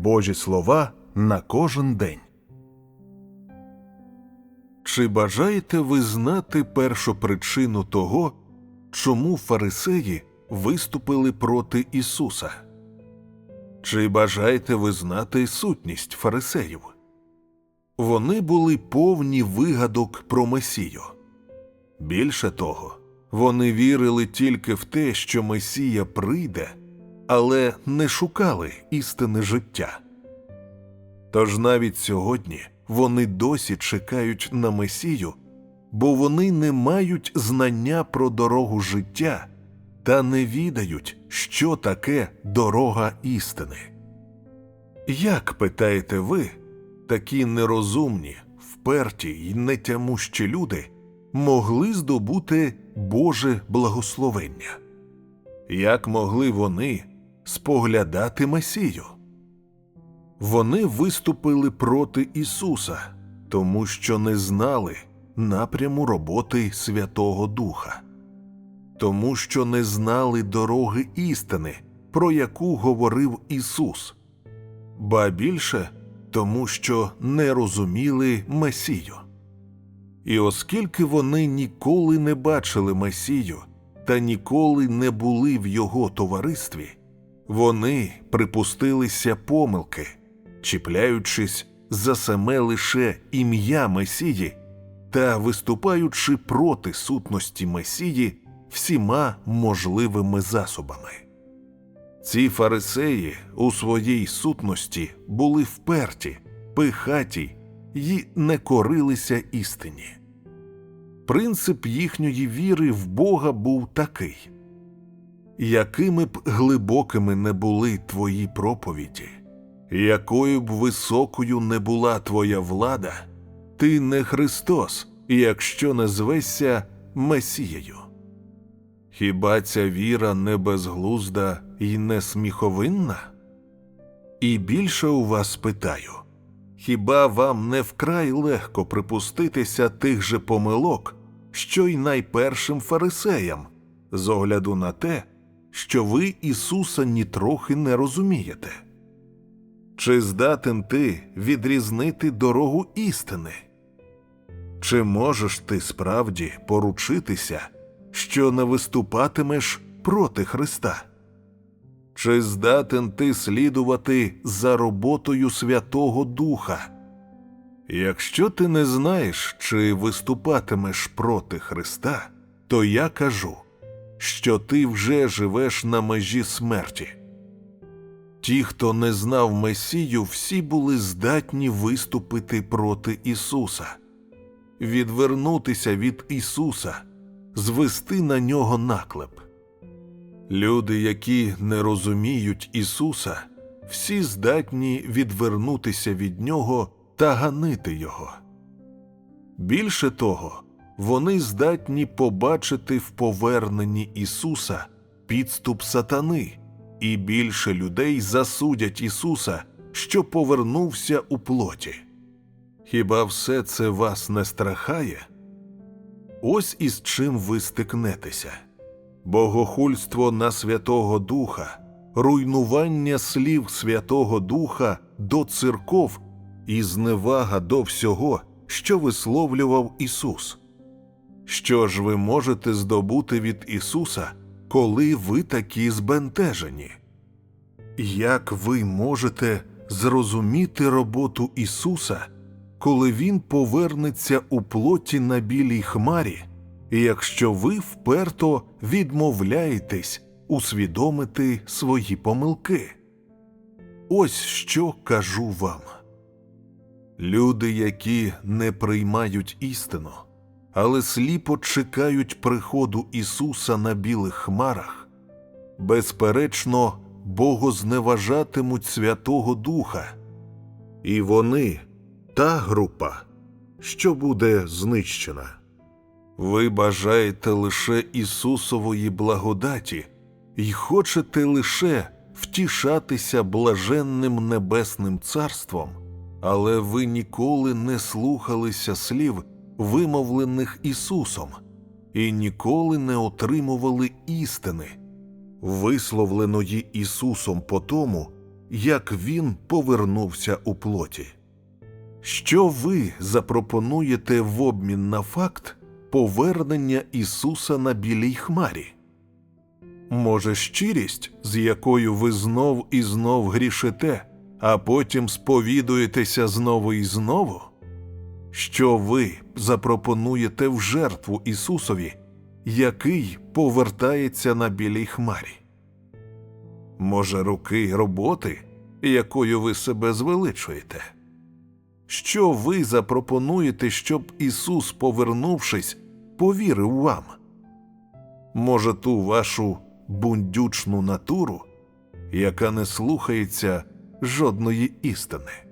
Божі слова на кожен день. Чи бажаєте ви знати першу причину того, чому фарисеї виступили проти Ісуса? Чи бажаєте ви знати сутність фарисеїв? Вони були повні вигадок про Месію. Більше того, вони вірили тільки в те, що Месія прийде, але не шукали істини життя. Тож навіть сьогодні вони досі чекають на Месію, бо вони не мають знання про дорогу життя та не відають, що таке дорога істини. Як питаєте ви, такі нерозумні, вперті й нетямущі люди могли здобути Боже благословення? Як могли вони споглядати Месію? Вони виступили проти Ісуса, тому що не знали напряму роботи Святого Духа, тому що не знали дороги істини, про яку говорив Ісус, ба більше тому, що не розуміли Месію. І оскільки вони ніколи не бачили Месію та ніколи не були в його товаристві, вони припустилися помилки, чіпляючись за саме лише ім'я Месії та виступаючи проти сутності Месії всіма можливими засобами. Ці фарисеї у своїй сутності були вперті, пихаті й не корилися істині. Принцип їхньої віри в Бога був такий якими б глибокими не були твої проповіді, якою б високою не була твоя влада, ти не Христос, якщо не звешся Месією. Хіба ця віра не безглузда і не сміховинна? І більше у вас питаю хіба вам не вкрай легко припуститися тих же помилок, що й найпершим фарисеям, з огляду на те, що ви Ісуса нітрохи не розумієте? Чи здатен ти відрізнити дорогу істини? Чи можеш ти справді поручитися, що не виступатимеш проти Христа? Чи здатен ти слідувати за роботою Святого Духа? Якщо ти не знаєш, чи виступатимеш проти Христа, то я кажу, що ти вже живеш на межі смерті. Ті, хто не знав Месію, всі були здатні виступити проти Ісуса, відвернутися від Ісуса, звести на нього наклеп. Люди, які не розуміють Ісуса, всі здатні відвернутися від Нього та ганити Його. Більше того, вони здатні побачити в поверненні Ісуса підступ сатани, і більше людей засудять Ісуса, що повернувся у плоті. Хіба все це вас не страхає? Ось із чим ви стикнетеся богохульство на Святого Духа, руйнування слів Святого Духа до церков і зневага до всього, що висловлював Ісус. Що ж ви можете здобути від Ісуса, коли ви такі збентежені? Як ви можете зрозуміти роботу Ісуса, коли Він повернеться у плоті на білій хмарі, якщо ви вперто відмовляєтесь усвідомити свої помилки? Ось що кажу вам. Люди, які не приймають істину, але сліпо чекають приходу Ісуса на білих хмарах, безперечно, богозневажатимуть Святого Духа, і вони та група, що буде знищена. Ви бажаєте лише Ісусової благодаті і хочете лише втішатися блаженним небесним царством, але ви ніколи не слухалися слів, вимовлених Ісусом, і ніколи не отримували істини, висловленої Ісусом по тому, як він повернувся у плоті. Що ви запропонуєте в обмін на факт повернення Ісуса на білій хмарі? Може, щирість, з якою ви знов і знов грішите, а потім сповідуєтеся знову і знову? Що ви запропонуєте в жертву Ісусові, який повертається на білій хмарі? Може, руки роботи, якою ви себе звеличуєте? Що ви запропонуєте, щоб Ісус, повернувшись, повірив вам? Може, ту вашу бундючну натуру, яка не слухається жодної істини?